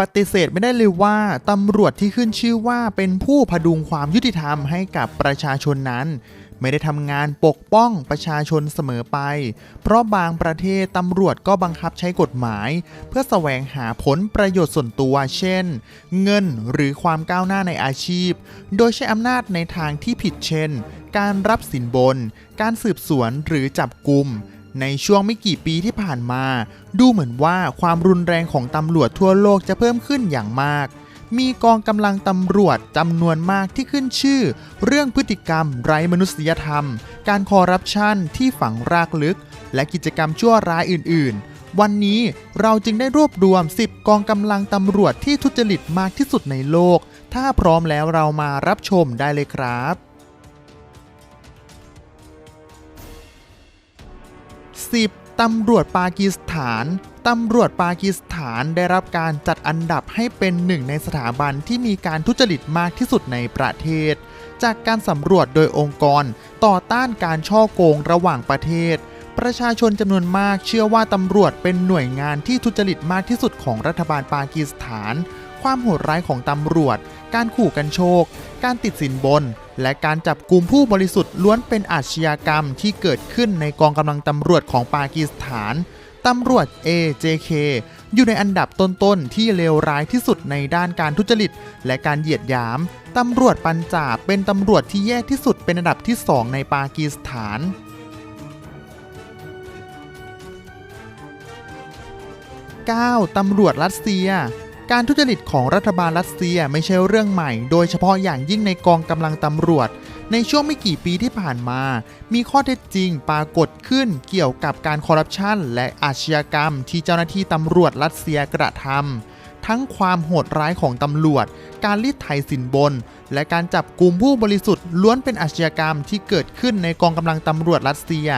ปฏิเสธไม่ได้เลยว่าตำรวจที่ขึ้นชื่อว่าเป็นผู้พดุงความยุติธรรมให้กับประชาชนนั้น ไม่ได้ทำงานปกป้องประชาชนเสมอไป เพราะบางประเทศตำรวจก็บังคับใช้กฎหมาย เพื่อแสวงหาผลประโยชน์ส่วนตัว เช่น เงินหรือความก้าวหน้าในอาชีพ โดยใช้อำนาจในทางที่ผิดเช่น การรับสินบน การสืบสวนหรือจับกลุ่ม ในช่วงไม่กี่ปีที่ผ่านมา ดูเหมือนว่าความรุนแรงของตำรวจทั่วโลกจะเพิ่มขึ้นอย่างมาก มีกองกำลังตำรวจจำนวนมากที่ขึ้นชื่อ เรื่องพฤติกรรมไร้มนุษยธรรม การคอร์รัปชันที่ฝังรากลึก และกิจกรรมชั่วร้ายอื่น ๆ วันนี้เราจึงได้รวบรวม 10 กองกำลังตำรวจที่ทุจริตมากที่สุดในโลก ถ้าพร้อมแล้วเรามารับชมได้เลยครับ 10. ตำรวจปากีสถานตำรวจปากีสถานได้รับการจัดอันดับให้เป็นหนึ่งในสถาบันที่มีการทุจริตมากที่สุดในประเทศ จากการสำรวจโดยองค์กร ต่อต้านการช่อโกงระหว่างประเทศ ประชาชนจำนวนมากเชื่อว่าตำรวจเป็นหน่วยงานที่ทุจริตมากที่สุดของรัฐบาลปากีสถาน ความโหดร้ายของตำรวจ การขู่กันโชค การติดสินบน และการจับกลุ่มผู้บริสุทธิ์ล้วนเป็นอาชญากรรมที่เกิดขึ้นในกองกำลังตำรวจของปากีสถานตำรวจ AJK อยู่ในอันดับต้นๆ ที่เลวร้ายที่สุดในด้านการทุจริต และการเหยียดหยาม ตำรวจปัญจาบเป็นตำรวจที่แย่ที่สุดเป็นอันดับที่ 2 ในปากีสถาน 9. ตำรวจรัสเซีย การทุจริตของรัฐบาลรัสเซียไม่ใช่เรื่องใหม่ โดยเฉพาะอย่างยิ่งในกองกำลังตำรวจ ในช่วงไม่กี่ปีที่ผ่านมา มีข้อเท็จจริงปรากฏขึ้นเกี่ยวกับการคอร์รัปชันและอาชญากรรมที่เจ้าหน้าที่ตำรวจรัสเซียกระทำทั้งความโหดร้ายของตำรวจ การรีดไถสินบน และการจับกลุ่มผู้บริสุทธิ์ล้วนเป็นอาชญากรรมที่เกิดขึ้นในกองกำลังตำรวจรัสเซีย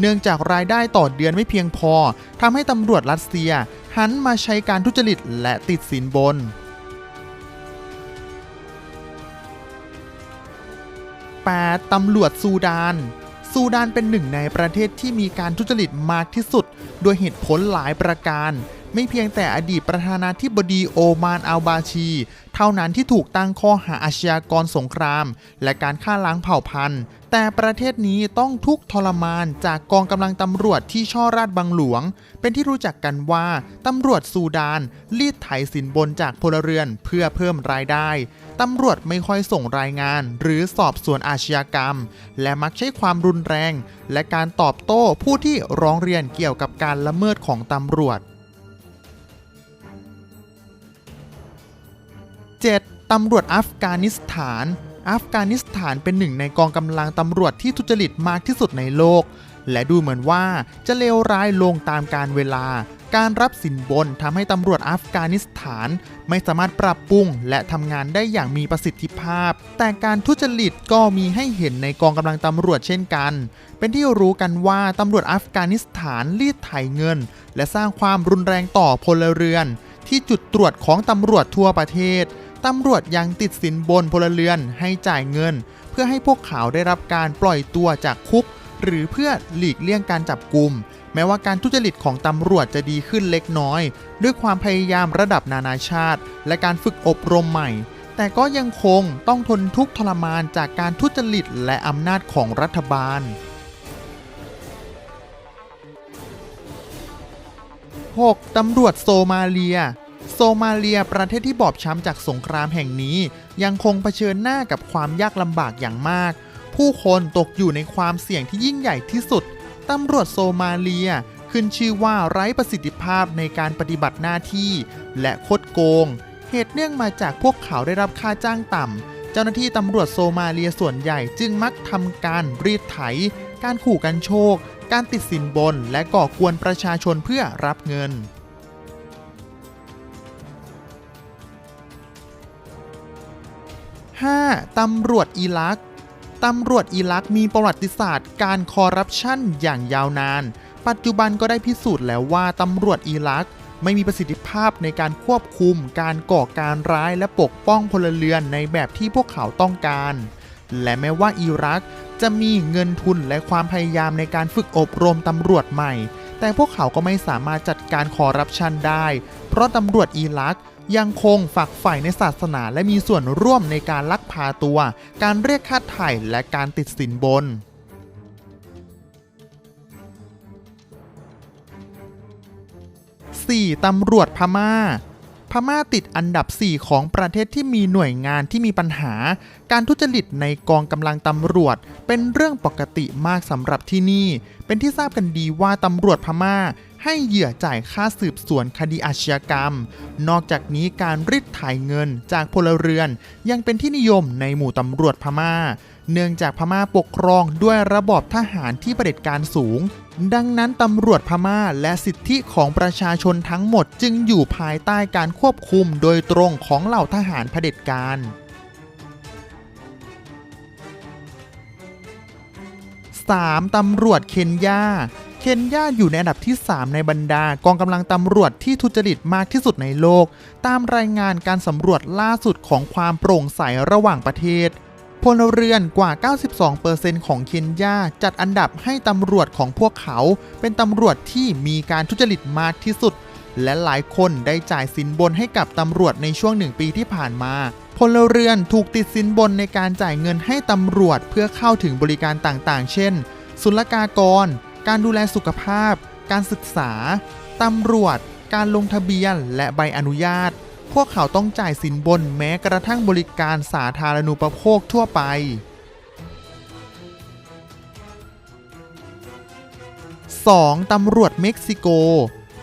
เนื่องจากรายได้ต่อเดือนไม่เพียงพอทำให้ตำรวจรัสเซีย หันมาใช้การทุจริตและติดสินบน 8. ตำรวจซูดาน ซูดานเป็นหนึ่งในประเทศที่มีการทุจริตมากที่สุด โดยเหตุผลหลายประการ ไม่เพียงแต่อดีตประธานาธิบดีโอมานอัลบาชี เท่านั้นที่ถูกตั้งข้อหาอาชญากรสงคราม และการฆ่าล้างเผ่าพันธุ์ แต่ประเทศนี้ต้องทุกข์ทรมานจากกองกำลังตำรวจที่ช่อราดบังหลวง เป็นที่รู้จักกันว่าตำรวจซูดาน รีดไถสินบนจากพลเรือนเพื่อเพิ่มรายได้ตำรวจไม่ค่อยส่งรายงาน หรือสอบสวนอาชญากรรม และมักใช้ความรุนแรง และการตอบโต้ผู้ที่ร้องเรียนเกี่ยวกับการละเมิดของตำรวจ 7. ตำรวจอัฟกานิสถาน อัฟกานิสถานเป็นหนึ่งในกองกำลังตำรวจที่ทุจริตมากที่สุดในโลก และดูเหมือนว่าจะเลวร้ายลงตามการเวลา การรับสินบนทำให้ตำรวจอัฟกานิสถาน ไม่สามารถปรับปรุงและทำงานได้อย่างมีประสิทธิภาพ แต่การทุจริตก็มีให้เห็นในกองกำลังตำรวจเช่นกัน เป็นที่รู้กันว่าตำรวจอัฟกานิสถานรีดไถเงิน และสร้างความรุนแรงต่อพลเรือนที่จุดตรวจของตำรวจทั่วประเทศ ตำรวจยังติดสินบนพลเรือนให้จ่ายเงิน เพื่อให้พวกเขาได้รับการปล่อยตัวจากคุก หรือเพื่อหลีกเลี่ยงการจับกลุ่มแม้ว่าการทุจริตของตำรวจจะดีขึ้นเล็กน้อย ด้วยความพยายามระดับนานาชาติ และการฝึกอบรมใหม่ แต่ก็ยังคงต้องทนทุกข์ทรมานจากการทุจริตและอำนาจของรัฐบาล 6. ตำรวจโซมาเลีย มาเลียประเทศที่บอบช้ำจากสงครามแห่งนี้ ยังคงเผชิญหน้ากับความยากลำบากอย่างมาก ผู้คนตกอยู่ในความเสี่ยงที่ยิ่งใหญ่ที่สุดตำรวจโซมาเลียขึ้นชื่อว่าไร้ประสิทธิภาพในการปฏิบัติหน้าที่ และคดโกง เหตุเนื่องมาจากพวกเขาได้รับค่าจ้างต่ำ เจ้าหน้าที่ตำรวจโซมาเลียส่วนใหญ่จึงมักทำการรีดไถ การขู่กันโชค การติดสินบน และก่อกวนประชาชนเพื่อรับเงิน 5. ตำรวจอิรัก ตำรวจอิรักมีประวัติศาสตร์การคอร์รัปชันอย่างยาวนาน ปัจจุบันก็ได้พิสูจน์แล้วว่าตำรวจอิรักไม่มีประสิทธิภาพในการควบคุม การก่อการร้ายและปกป้องพลเรือนในแบบที่พวกเขาต้องการ และแม้ว่าอิรักจะมีเงินทุนและความพยายามในการฝึกอบรมตำรวจใหม่ แต่พวกเขาก็ไม่สามารถจัดการคอร์รัปชันได้ เพราะตำรวจอิรัก ยังคงฝักใฝ่ในศาสนาและมีส่วนร่วมในการลักพาตัว การเรียกค่าไถ่และการติดสินบน 4. ตำรวจพม่า พม่าติดอันดับ 4 ของประเทศที่มีหน่วยงานที่มีปัญหา การทุจริตในกองกำลังตำรวจ เป็นเรื่องปกติมากสำหรับที่นี่ เป็นที่ทราบกันดีว่าตำรวจพม่า ให้เหยื่อจ่ายค่าสืบสวนคดีอาชญากรรม นอกจากนี้การริดถ่ายเงินจากพลเรือน ยังเป็นที่นิยมในหมู่ตำรวจพม่า เนื่องจากพม่าปกครองด้วยระบอบทหารที่ประเผด็จการสูง ดังนั้นตำรวจพม่าและสิทธิของประชาชนทั้งหมดจึงอยู่ภายใต้การควบคุมโดยตรงของเหล่าทหารเผด็จการ 3. ตำรวจเคนยาเคนยาอยู่ในอันดับที่ 3 ในบรรดากองกำลังตำรวจที่ทุจริตมากที่สุดในโลก ตามรายงานการสำรวจล่าสุดของความโปร่งใสระหว่างประเทศ พลเรือนกว่า 92%ของเคนยาจัดอันดับให้ตำรวจของพวกเขา เป็นตำรวจที่มีการทุจริตมากที่สุด และหลายคนได้จ่ายสินบนให้กับตำรวจในช่วงหนึ่งปีที่ผ่านมา พลเรือนถูกติดสินบนในการจ่ายเงินให้ตำรวจเพื่อเข้าถึงบริการต่างๆ เช่น ศุลกากร การดูแลสุขภาพ การศึกษา ตำรวจ การลงทะเบียน และใบอนุญาต พวกเขาต้องจ่ายสินบนแม้กระทั่งบริการสาธารณูปโภคทั่วไป 2. ตำรวจเม็กซิโก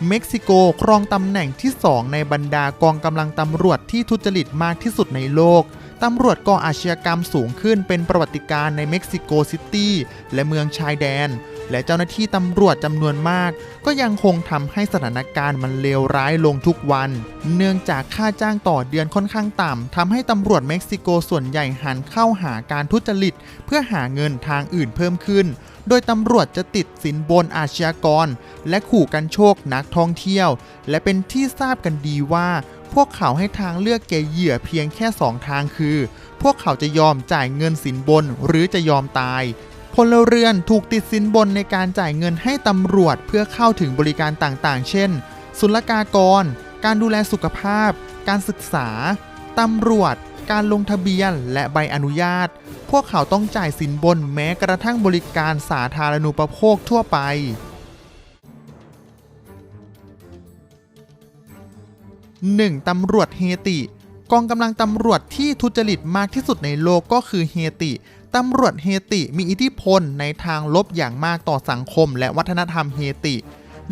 เม็กซิโกครองตำแหน่งที่ 2 ในบรรดากองกำลังตำรวจที่ทุจริตมากที่สุดในโลก ตำรวจก่ออาชญากรรมสูงขึ้นเป็นประวัติการณ์ในเม็กซิโกซิตี้และเมืองชายแดน และเจ้าหน้าที่ตำรวจจำนวนมาก ก็ยังคงทำให้สถานการณ์มันเลวร้ายลงทุกวัน เนื่องจากค่าจ้างต่อเดือนค่อนข้างต่ำทำให้ตำรวจเม็กซิโกส่วนใหญ่หันเข้าหาการทุจริต เพื่อหาเงินทางอื่นเพิ่มขึ้น โดยตำรวจจะติดสินบนอาชญากร และขู่กันโชคนักท่องเที่ยว และเป็นที่ทราบกันดีว่าพวกเขาให้ทางเลือกแก่เหยื่อเพียงแค่ 2 ทางคือ พวกเขาจะยอมจ่ายเงินสินบนหรือจะยอมตาย พลเรือนถูกติดสินบนในการจ่ายเงินให้ตำรวจเพื่อเข้าถึงบริการต่างๆ เช่น ศุลกากร การดูแลสุขภาพ การศึกษา ตำรวจ การลงทะเบียน และใบอนุญาต พวกเขาต้องจ่ายสินบนแม้กระทั่งบริการสาธารณูปโภคทั่วไป 1. ตำรวจเฮติ กองกำลังตำรวจที่ทุจริตมากที่สุดในโลกก็คือเฮติตำรวจเฮติมีอิทธิพลในทางลบอย่างมากต่อสังคมและวัฒนธรรมเฮติ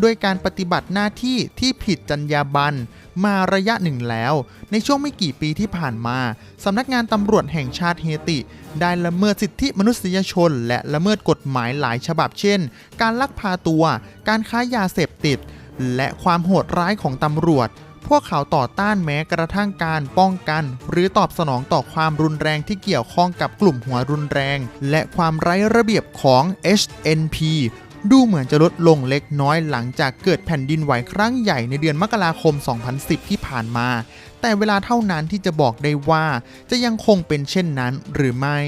ด้วยการปฏิบัติหน้าที่ที่ผิดจรรยาบรรณมาระยะหนึ่งแล้ว ในช่วงไม่กี่ปีที่ผ่านมาสำนักงานตำรวจแห่งชาติเฮติ ได้ละเมิดสิทธิมนุษยชน และละเมิดกฎหมายหลายฉบับเช่น การลักพาตัว การค้ายาเสพติด และความโหดร้ายของตำรวจ พวกเขาต่อต้านแม้กระทั่งการป้องกัน หรือตอบสนองต่อความรุนแรงที่เกี่ยวข้องกับกลุ่มหัวรุนแรง และความไร้ระเบียบของ HNP ดูเหมือนจะลดลงเล็กน้อยหลังจากเกิดแผ่นดินไหวครั้งใหญ่ในเดือนมกราคม 2010 ที่ผ่านมา แต่เวลาเท่านั้นที่จะบอกได้ว่าจะยังคงเป็นเช่นนั้นหรือไม่